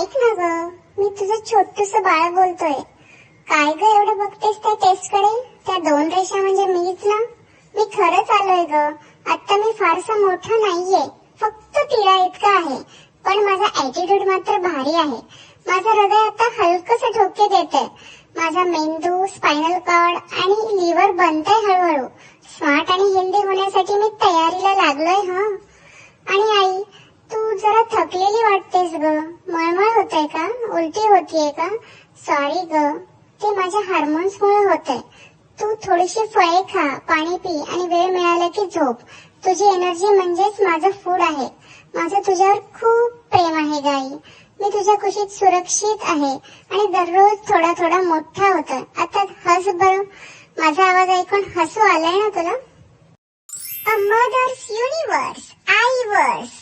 ऐक ना ग मी तुझं छोटस बाळ बोलतोय. काय ग एवढं बघतेस त्या टेस्टकडे त्या दोन रेषा म्हणजे मीच ना? मी खरंच आलोय ग. आता मी फारसा मोठा नाहीये. फक्त तिळा इतका आहे. पण माझा ऍटिट्यूड मात्र भारी आहे. माझं हृदय आता हलकस ठोके देते माझा मेंदू स्पायनल कॉर्ड आणि लिव्हर बनतय हळूहळू. स्मार्ट आणि हेल्दी होण्यासाठी मी तयारीला लागलोय हा. आणि आई तू जरा थकलेली वाटतेस ग. मळमळ होतय का? उलटी होतीये का? सॉरी ग. ते माझ्या हार्मोन्स मुळे होतंय. तू थोडीशी फळे खा पाणी पी आणि वेळ मिळाला की झोप. तुझी एनर्जी म्हणजेच माझं फूड आहे. माझं तुझ्यावर खूप प्रेम आहे गाई. मी तुझ्या कुशीत सुरक्षित आहे आणि दररोज थोडा थोडा मोठा होतोय. आता हस बर. माझा आवाज ऐकून हसू आलाय ना तुला? अ मदर्स युनिवर्स आई वर्स